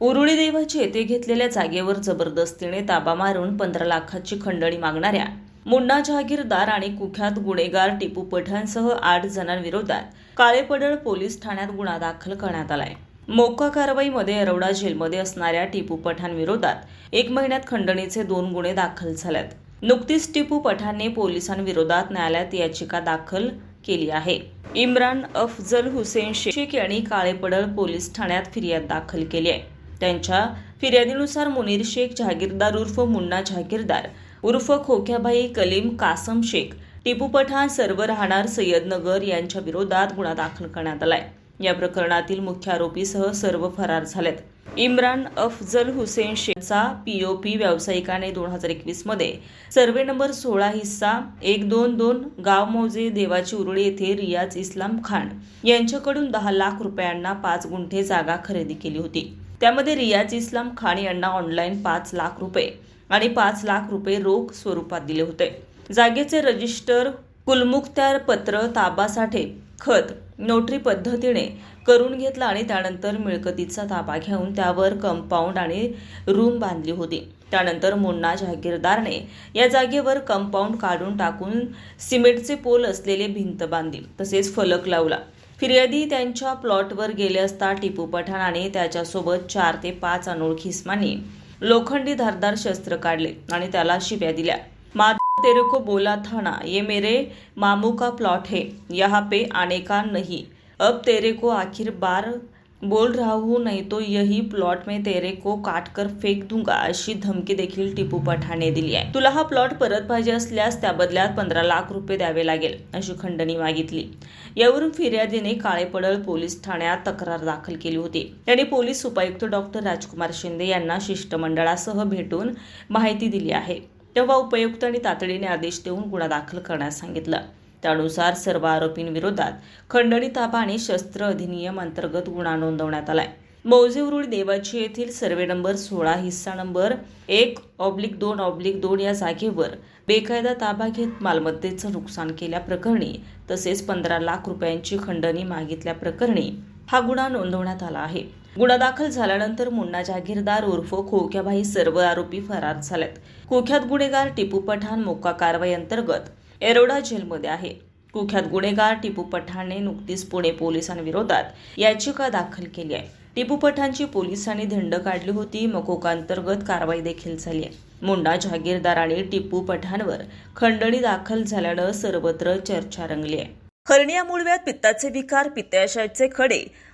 उरुळी देवाची येथे घेतलेल्या जागेवर जबरदस्तीने ताबा मारून पंधरा लाखाची खंडणी मागणाऱ्या मुन्ना जहागीरदार आणि कुख्यात गुन्हेगार टिपू पठाणसह आठ जणांविरोधात काळेपडळ पोलीस ठाण्यात गुन्हा दाखल करण्यात आलाय. मोका कारवाईमध्ये येरवडा जेलमध्ये असणाऱ्या टिपू पठाणविरोधात एक महिन्यात खंडणीचे दोन गुन्हे दाखल झाल्यात. नुकतीच टिपू पठाणने पोलिसांविरोधात न्यायालयात याचिका दाखल केली आहे. इम्रान अफजल हुसेन शेख यांनी काळेपडळ पोलीस ठाण्यात फिर्याद दाखल केली आहे. त्यांच्या फिर्यादीनुसार मुनीर शेख जहागीरदार उर्फ मुन्ना जहागीरदार उर्फ खोक्याबाई कलीम कासम शेख टिपू पठाण सर्व राहणार सय्यदनगर यांच्या विरोधात गुन्हा दाखल करण्यात आलाय. या प्रकरणातील मुख्य आरोपीसह सर्व फरार झालेत. इम्रान अफजल हुसेन शेखचा पीओपी व्यावसायिकाने दोन हजार एकवीसमध्ये सर्वे नंबर सोळा हिस्सा एक दोन दोन गाव मौजे देवाची उरुळी येथे रियाज इस्लाम खान यांच्याकडून दहा लाख रुपयांना पाच गुंठे जागा खरेदी केली होती. त्यामध्ये रियाज इस्लाम खान यांना ऑनलाईन पाच लाख रुपये आणि पाच लाख रुपये रोख स्वरूपात दिले होते. जागेचे रजिस्टर कुलमुख्तार पत्र ताबासाठे खत नोटरी पद्धतीने करून घेतला आणि त्यानंतर मिळकतीचा ताबा घेऊन त्यावर कंपाऊंड आणि रूम बांधली होती. त्यानंतर मुन्ना जहागीरदारने या जागेवर कंपाऊंड काढून टाकून सिमेंटचे पोल असलेले भिंत बांधली. तसेच फलक लावला. फिर्यादी त्यांच्या प्लॉटवर गेले असता टिपू पठाणाने त्याच्यासोबत चार ते पाच अनोळखी इस्मांनी लोखंडी धारदार शस्त्र काढले आणि त्याला शिव्या दिल्या. मा तेरे को बोला था ना ये मेरे मामू का प्लॉट है यहाँ पे आने का नहीं. अब तेरे को आखिर बार बोल रहा हूँ नहीं तो यही प्लॉट में तेरे को काट कर फेक दूंगा अशी धमकी देखील टिपू पठाणे दिली आहे. तुला हा प्लॉट परत पाहिजे असल्यास त्या बदल्यात पंधरा लाख रुपये द्यावे लागेल अशी खंडणी मागितली. यावरून फिर्यादीने काळेपडळ पोलीस ठाण्यात तक्रार दाखल केली होती. त्यांनी पोलीस उपायुक्त डॉक्टर राजकुमार शिंदे यांना शिष्टमंडळासह भेटून माहिती दिली आहे. तेव्हा उपायुक्तांनी तातडीने आदेश देऊन गुन्हा दाखल करण्यास सांगितलं. त्यानुसार सर्व आरोपींविरोधात खंडणी ताबा आणि शस्त्र अधिनियम अंतर्गत गुन्हा नोंदवण्यात आलाय. मौजे उरुळी देवाची येथील सर्वे नंबर सोळा हिस्सा नंबर एक ऑब्लिक दोन ऑब्लिक दोन या जागेवर बेकायदा ताबा घेत मालमत्तेचं नुकसान केल्याप्रकरणी तसेच पंधरा लाख रुपयांची खंडणी मागितल्याप्रकरणी हा गुन्हा नोंदवण्यात आला आहे. गुन्हा दाखल झाल्यानंतर मुन्ना जागीरदार उर्फ खोक्याबाई सर्व आरोपी फरार झालेत. खोक्यात गुन्हेगार टिपू पठाण मोका कारवाई अंतर्गत एरोडा जेलमध्ये आहे. कुख्यात गुन्हेगार टिपू पठाणने नुकतीच पुणे पोलिसांविरोधात याचिका दाखल केली आहे. टिपू पठाणची पोलिसांनी धिंड काढली होती मकोकांतर्गत कारवाई देखील झाली आहे. मुंडा जहागीरदाराने टिपू पठाणवर खंडणी दाखल झाल्यानं सर्वत्र चर्चा रंगली आहे. हर्निया मुळव्यात पित्ताचे विकार पित्ताशयाचे खडे